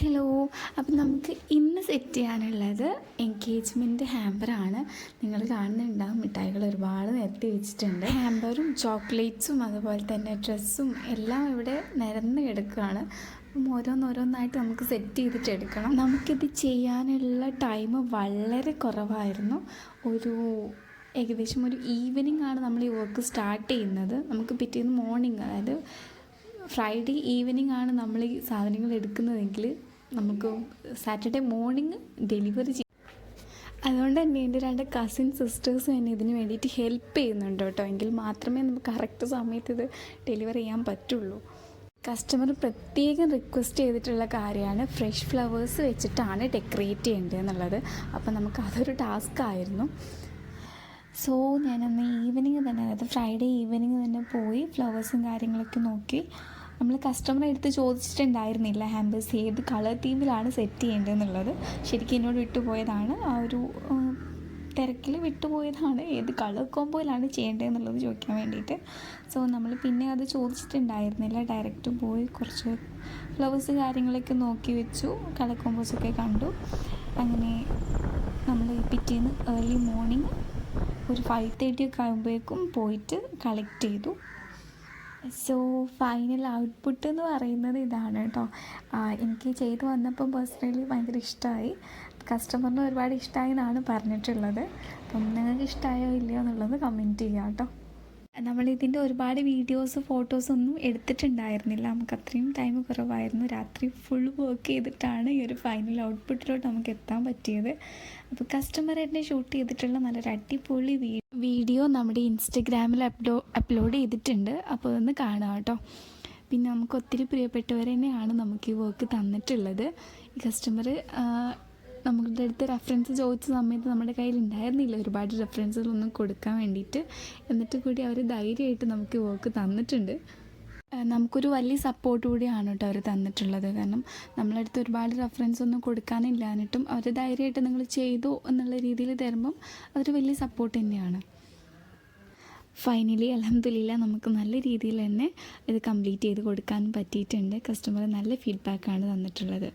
Hello അപ്പം നമുക്ക് ഇന്ന് സെറ്റ് ചെയ്യാനുള്ളത് എൻഗേജ്മെന്റ് ഹാമ്പറാണ് നിങ്ങൾ കാണുന്നുണ്ടാകും മിഠായികൾ ഒരുപാട് നിരത്തി വെച്ചിട്ടുണ്ട്. ഹാമ്പറും ചോക്ലേറ്റ്സും അതുപോലെ തന്നെ ഡ്രസ്സും എല്ലാം ഇവിടെ നിരന്ന് കിടക്കുകയാണ്. അപ്പം ഓരോന്നോരോന്നായിട്ട് നമുക്ക് സെറ്റ് ചെയ്തിട്ട് എടുക്കണം. നമുക്കിത് ചെയ്യാനുള്ള ടൈം വളരെ കുറവായിരുന്നു. ഒരു ഏകദേശം ഒരു ഈവനിങ് ആണ് നമ്മൾ ഈ വർക്ക് സ്റ്റാർട്ട് ചെയ്യുന്നത്. നമുക്ക് പിറ്റേന്ന് മോർണിംഗ് അതായത് ഫ്രൈഡേ ഈവനിങ് ആണ് നമ്മൾ ഈ സാധനങ്ങൾ എടുക്കുന്നതെങ്കിൽ നമുക്ക് സാറ്റർഡേ മോർണിംഗ് ഡെലിവറി ചെയ്യും അതുകൊണ്ട് തന്നെ എന്റെ രണ്ട് കസിൻ സിസ്റ്റേഴ്സും എന്നെ ഇതിന് വേണ്ടിയിട്ട് ഹെൽപ്പ് ചെയ്യുന്നുണ്ട് കേട്ടോ. എങ്കിൽ മാത്രമേ നമുക്ക് കറക്റ്റ് സമയത്ത് ഇത് ഡെലിവർ ചെയ്യാൻ പറ്റുള്ളൂ. കസ്റ്റമർ പ്രത്യേകം റിക്വസ്റ്റ് ചെയ്തിട്ടുള്ള കാര്യമാണ് ഫ്രഷ് ഫ്ലവേഴ്സ് വെച്ചിട്ടാണ് ഡെക്കറേറ്റ് ചെയ്യേണ്ടത് എന്നുള്ളത്. അപ്പോൾ നമുക്ക് അതൊരു ടാസ്ക് ആയിരുന്നു. സോ ഞാനന്ന് ഈവനിങ് തന്നെ അതായത് ഫ്രൈഡേ ഈവനിങ് തന്നെ പോയി ഫ്ലവേഴ്സും കാര്യങ്ങളൊക്കെ നോക്കി. നമ്മൾ കസ്റ്റമറെ എടുത്ത് ചോദിച്ചിട്ടുണ്ടായിരുന്നില്ല. ഹാമ്പേഴ്സ് ഏത് കളർ തീമിലാണ് സെറ്റ് ചെയ്യേണ്ടതെന്നുള്ളത്. ശരിക്കും എന്നോട് വിട്ടുപോയതാണ്. ആ ഒരു തിരക്കിൽ വിട്ടുപോയതാണ്. ഏത് കളർ കോമ്പോയിലാണ് ചെയ്യേണ്ടതെന്നുള്ളത് ചോദിക്കാൻ വേണ്ടിയിട്ട്. സോ നമ്മൾ പിന്നെ അത് ചോദിച്ചിട്ടുണ്ടായിരുന്നില്ല. ഡയറക്റ്റ് പോയി കുറച്ച് ഫ്ലവേഴ്സ് കാര്യങ്ങളൊക്കെ നോക്കി വെച്ചു. കളർ കോമ്പോസൊക്കെ കണ്ടു. അങ്ങനെ നമ്മൾ പിറ്റേന്ന് ഏർലി മോർണിംഗ് ഒരു ഫൈവ് തേർട്ടി ഒക്കെ ആകുമ്പോഴേക്കും പോയിട്ട് കളക്ട് ചെയ്തു. സോ ഫൈനൽ ഔട്ട്പുട്ട് എന്ന് പറയുന്നത് ഇതാണ് കേട്ടോ എനിക്ക് ചെയ്തു വന്നപ്പോൾ പേഴ്സണലി ഭയങ്കര ഇഷ്ടമായി കസ്റ്റമറിന് ഒരുപാട് ഇഷ്ടമായി എന്നാണ് പറഞ്ഞിട്ടുള്ളത്. അപ്പം നിങ്ങൾക്ക് ഇഷ്ടമായോ ഇല്ലയോ എന്നുള്ളത് കമന്റ് ചെയ്യാം കേട്ടോ നമ്മളിതിന്റെ ഒരുപാട് വീഡിയോസ് ഫോട്ടോസ് ഒന്നും എടുത്തിട്ടുണ്ടായിരുന്നില്ല. നമുക്ക് അത്രയും ടൈം കുറവായിരുന്നു. രാത്രി ഫുൾ വർക്ക് ചെയ്തിട്ടാണ് ഈ ഒരു ഫൈനൽ ഔട്ട്പുട്ടിലോട്ട് നമുക്ക് എത്താൻ പറ്റിയത്. അപ്പോൾ കസ്റ്റമർ എന്നെ ഷൂട്ട് ചെയ്തിട്ടുള്ള നല്ലൊരു അടിപൊളി വീഡിയോ നമ്മുടെ ഇൻസ്റ്റഗ്രാമിൽ അപ്ലോ അപ്ലോഡ് ചെയ്തിട്ടുണ്ട്. അപ്പോൾ അതൊന്ന് കാണാം കേട്ടോ. പിന്നെ നമുക്ക് ഒത്തിരി പ്രിയപ്പെട്ടവർ തന്നെയാണ് നമുക്ക് ഈ വർക്ക് തന്നിട്ടുള്ളത്. ഈ കസ്റ്റമർ നമ്മുടെ അടുത്ത് റെഫറൻസ് ചോദിച്ച സമയത്ത് നമ്മുടെ കയ്യിൽ ഉണ്ടായിരുന്നില്ല ഒരുപാട് റെഫറൻസുകളൊന്നും കൊടുക്കാൻ വേണ്ടിയിട്ട്. എന്നിട്ട് കൂടി അവർ ധൈര്യമായിട്ട് നമുക്ക് വർക്ക് തന്നിട്ടുണ്ട്. നമുക്കൊരു വലിയ സപ്പോർട്ട് കൂടിയാണ് കേട്ടോ അവർ തന്നിട്ടുള്ളത്. കാരണം നമ്മളടുത്ത് ഒരുപാട് റെഫറൻസ് ഒന്നും കൊടുക്കാനില്ലാഞ്ഞിട്ടും അവർ ധൈര്യമായിട്ട് നിങ്ങൾ ചെയ്തു എന്നുള്ള രീതിയിൽ തരുമ്പം അതൊരു വലിയ സപ്പോർട്ട് തന്നെയാണ്. ഫൈനലി അലഹമില്ല നമുക്ക് നല്ല രീതിയിൽ തന്നെ ഇത് കംപ്ലീറ്റ് ചെയ്ത് കൊടുക്കാൻ പറ്റിയിട്ടുണ്ട്. കസ്റ്റമർ നല്ല ഫീഡ്ബാക്കാണ് തന്നിട്ടുള്ളത്.